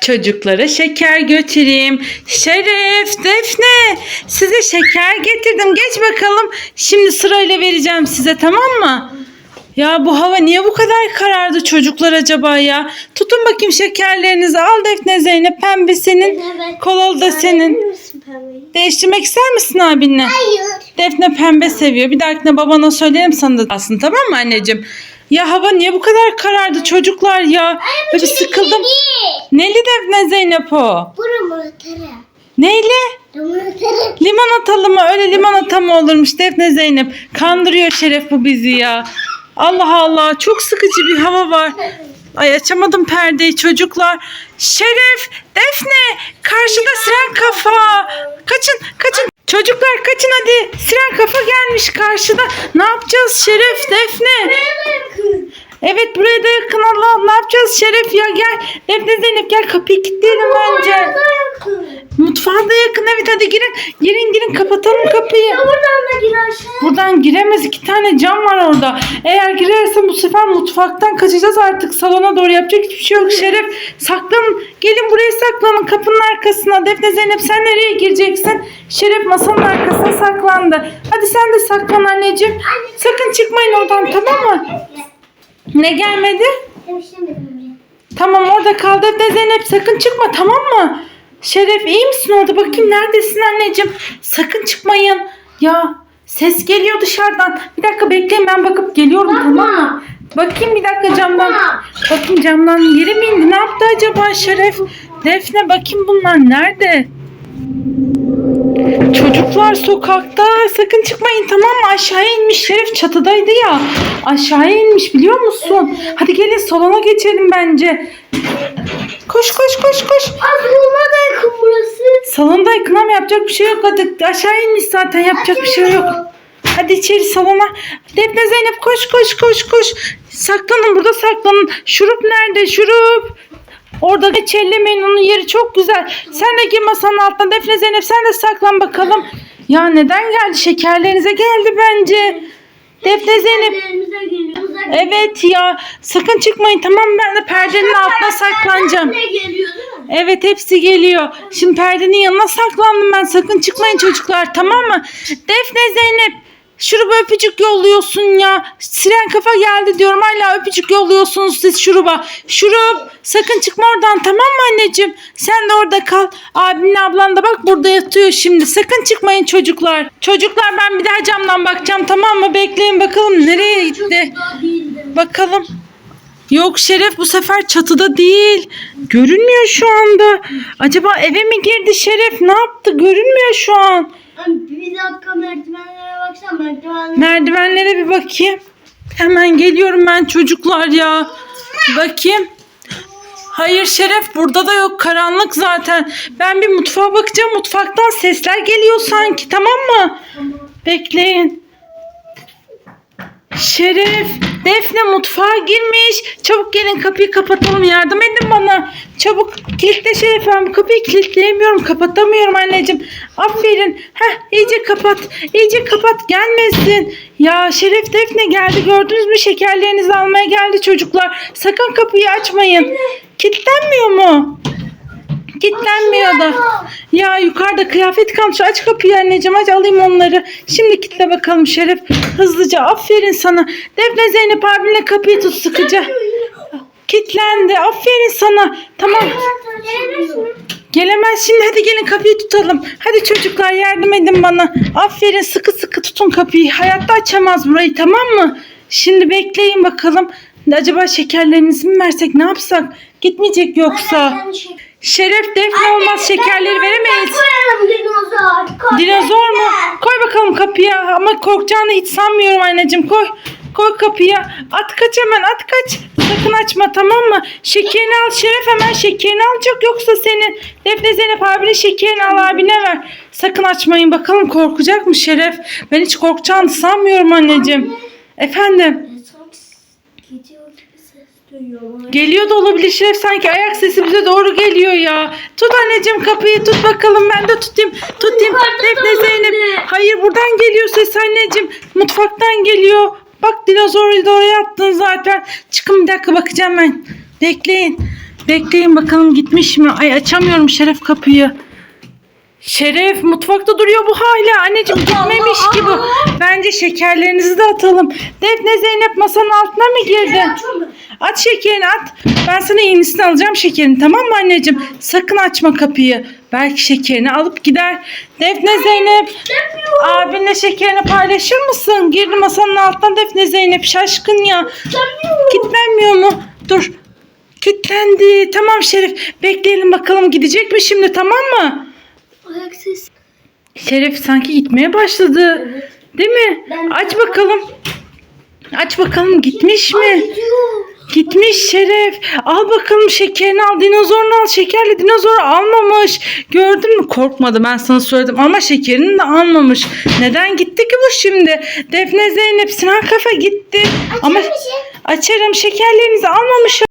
Çocuklara şeker götüreyim. Şeref, Defne size şeker getirdim. Geç bakalım. Şimdi sırayla vereceğim size tamam mı? Ya bu hava niye bu kadar karardı çocuklar acaba ya? Tutun bakayım şekerlerinizi. Al Defne Zeynep pembe senin. Kolalı da senin. Değiştirmek ister misin abinle? Hayır. Defne pembe seviyor. Bir dahakine babana söylerim sana da aslında tamam mı anneciğim? Ya hava niye bu kadar karardı çocuklar ya? Böyle sıkıldım. Neli Defne Zeynep o? Limonatara. Neyle? Limonatara. Limonatalı mı? Öyle limonata mı olurmuş Defne Zeynep? Kandırıyor Şeref bu bizi ya. Allah Allah çok sıkıcı bir hava var. Ay açamadım perdeyi çocuklar. Şeref, Defne, karşıda siren kafa. Kaçın, kaçın. Çocuklar kaçın hadi. Siren kafa gelmiş karşıda. Ne yapacağız Şeref, Defne? Evet buraya da yakın Allah. Ne yapacağız Şeref ya gel. Defne Zeynep gel kapıyı kilitleyelim bence. Mutfağa da yakın evet hadi girin. Girin girin kapatalım kapıyı. Buradan da gir aşağı. Buradan giremez iki tane cam var orada. Eğer girerse bu sefer mutfaktan kaçacağız artık salona doğru yapacak hiçbir şey yok Şeref. Saklanın gelin buraya saklanın kapının arkasına. Defne Zeynep sen nereye gireceksin? Şeref masanın arkasına saklandı. Hadi sen de saklan anneciğim. Sakın çıkmayın oradan tamam mı? Ne gelmedi? Tamam orada kal Defne Zeynep sakın çıkma tamam mı? Şeref iyi misin orada bakayım neredesin anneciğim? Sakın çıkmayın. Ya ses geliyor dışarıdan. Bir dakika bekleyin ben bakıp geliyorum tamam mı? Bakayım bir dakika camdan. Bakayım camdan yere mi indi? Ne yaptı acaba Şeref? Defne bakayım bunlar nerede? Çocuklar sokakta sakın çıkmayın tamam mı? Aşağıya inmiş Şeref çatıdaydı ya. Aşağıya inmiş biliyor musun? Hadi gelin salona geçelim bence. Koş koş koş koş. Aslında da yakın burası. Salonda yakın ama yapacak bir şey yok. Hadi aşağı inmiş zaten yapacak bir şey yok. Hadi içeri salona. Defne Zeynep koş koş koş koş. Saklanın burada saklanın. Şurup nerede şurup? Orada hiç ellemeyin onun yeri çok güzel. Sen de gir masanın altına. Defne Zeynep sen de saklan bakalım. Ya neden geldi? Şekerlerinize geldi bence. Defne Zeynep. Evet ya sakın çıkmayın tamam ben de perdenin altına saklanacağım. Evet hepsi geliyor. Şimdi perdenin yanına saklandım ben. Sakın çıkmayın çocuklar tamam mı? Defne Zeynep şuruba öpücük yolluyorsun ya. Siren kafa geldi diyorum. Hala öpücük yolluyorsunuz siz şuruba. Şurup sakın çıkma oradan tamam mı anneciğim? Sen de orada kal. Abinle ablan da bak burada yatıyor şimdi. Sakın çıkmayın çocuklar. Çocuklar ben bir daha camdan bakacağım tamam mı? Bekleyin bakalım nereye gitti. Bakalım. Yok Şeref bu sefer çatıda değil. Görünmüyor şu anda. Acaba eve mi girdi Şeref? Ne yaptı? Görünmüyor şu an. Bir dakika merdivenlere baksana merdivenlere. Merdivenlere bir bakayım. Hemen geliyorum ben çocuklar ya. Bakayım. Hayır Şeref burada da yok karanlık zaten. Ben bir mutfağa bakacağım. Mutfaktan sesler geliyor sanki tamam mı? Bekleyin. Şeref, Defne mutfağa girmiş. Çabuk gelin kapıyı kapatalım. Yardım edin bana. Çabuk kilitle Şeref ben bu kapıyı kilitleyemiyorum. Kapatamıyorum anneciğim. Aferin. Heh iyice kapat. İyice kapat. Gelmesin. Ya Şeref Defne geldi. Gördünüz mü? Şekerlerinizi almaya geldi çocuklar. Sakın kapıyı açmayın. Kilitlenmiyor mu? Kilitlenmiyor da. Ya yukarıda kıyafet kalmış. Aç kapıyı anneciğim. Aç alayım onları. Şimdi kitle bakalım Şeref. Hızlıca. Aferin sana. Defne Zeynep abinle kapıyı tut sıkıca. Kilitlendi. Aferin sana. Tamam. Gelemez şimdi. Hadi gelin kapıyı tutalım. Hadi çocuklar yardım edin bana. Aferin sıkı sıkı tutun kapıyı. Hayatta açamaz burayı tamam mı? Şimdi bekleyin bakalım. Acaba şekerlerinizi mi versek ne yapsak? Gitmeyecek yoksa. Şeref defne olmaz şekerleri veremeyiz. Koyalım dinozor. Dinozor mu? Koy bakalım kapıya ama korkacağını hiç sanmıyorum anneciğim koy. Koy kapıya. At kaç hemen at kaç. Sakın açma tamam mı? Şekerini al Şeref hemen şekerini alacak yoksa senin. Defne Zeynep abinin şekerini al abine ver. Sakın açmayın bakalım korkacak mı Şeref? Ben hiç korkacağını sanmıyorum anneciğim. Efendim? Gidiyor gibi ses duyuyor. Geliyor da olabilir Şeref sanki ayak sesi bize doğru geliyor ya. Tut anneciğim kapıyı tut bakalım ben de tutayım. Tutayım. Defne Zeynep. Hayır buradan geliyor ses anneciğim. Mutfaktan geliyor. Bak dinozoru da oraya attın zaten. Çıkın bir dakika bakacağım ben. Bekleyin. Bekleyin bakalım gitmiş mi? Ay açamıyorum Şeref kapıyı. Şeref mutfakta duruyor bu hala. Anneciğim gitmemiş ki bu. Bence şekerlerinizi de atalım. Defne Zeynep masanın altına mı girdi? At şekerini at. Ben sana yenisini alacağım şekerini tamam mı anneciğim? Sakın açma kapıyı. Belki şekerini alıp gider. Defne Zeynep abinle şekerini paylaşır mısın? Girdi masanın altına Defne Zeynep şaşkın ya. Gitmemiyor mu? Dur. Kilitlendi. Tamam Şerif. Bekleyelim bakalım gidecek mi şimdi tamam mı? Ayak sesi. Şeref sanki gitmeye başladı. Değil mi? Ben- Aç bakalım. Aç bakalım gitmiş mi? Gitmiş Şeref. Al bakalım şekerini al. Dinozorunu al. Şekerli dinozoru almamış. Gördün mü? Korkmadı ben sana söyledim. Ama şekerini de almamış. Neden gitti ki bu şimdi? Defne Zeynep Sinan Kafa gitti. Ama açarım şekerlerinizi almamış.